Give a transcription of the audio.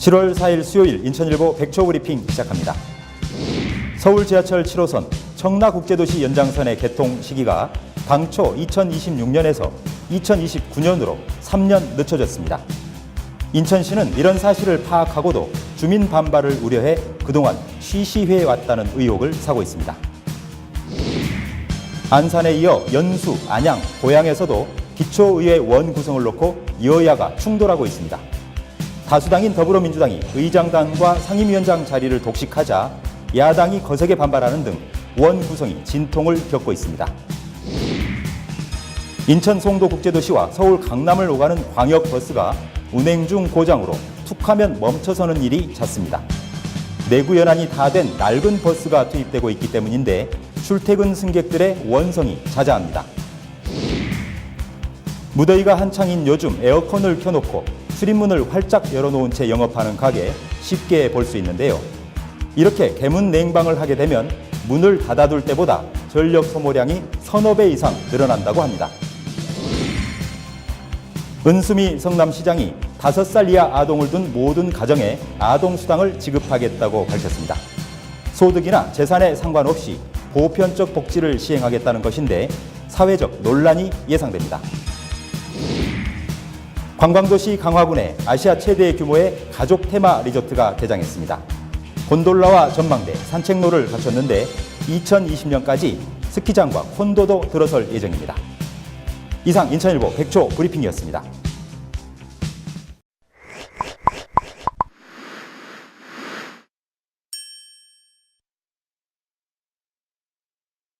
7월 4일 수요일 인천일보 백초 브리핑 시작합니다. 서울 지하철 7호선 청라국제도시 연장선의 개통 시기가 당초 2026년에서 2029년으로 3년 늦춰졌습니다. 인천시는 이런 사실을 파악하고도 주민 반발을 우려해 그동안 쉬쉬해 왔다는 의혹을 사고 있습니다. 안산에 이어 연수, 안양, 고양에서도 기초의회 원 구성을 놓고 여야가 충돌하고 있습니다. 다수당인 더불어민주당이 의장단과 상임위원장 자리를 독식하자 야당이 거세게 반발하는 등 원 구성이 진통을 겪고 있습니다. 인천 송도 국제도시와 서울 강남을 오가는 광역버스가 운행 중 고장으로 툭하면 멈춰서는 일이 잦습니다. 내구 연한이 다 된 낡은 버스가 투입되고 있기 때문인데 출퇴근 승객들의 원성이 자자합니다. 무더위가 한창인 요즘 에어컨을 켜놓고 출입문을 활짝 열어놓은 채 영업하는 가게 쉽게 볼 수 있는데요. 이렇게 개문 냉방을 하게 되면 문을 닫아둘 때보다 전력 소모량이 서너 배 이상 늘어난다고 합니다. 은수미 성남시장이 다섯 살 이하 아동을 둔 모든 가정에 아동수당을 지급하겠다고 밝혔습니다. 소득이나 재산에 상관없이 보편적 복지를 시행하겠다는 것인데 사회적 논란이 예상됩니다. 관광도시 강화군에 아시아 최대 규모의 가족 테마 리조트가 개장했습니다. 곤돌라와 전망대, 산책로를 갖췄는데 2020년까지 스키장과 콘도도 들어설 예정입니다. 이상 인천일보 백초 브리핑이었습니다.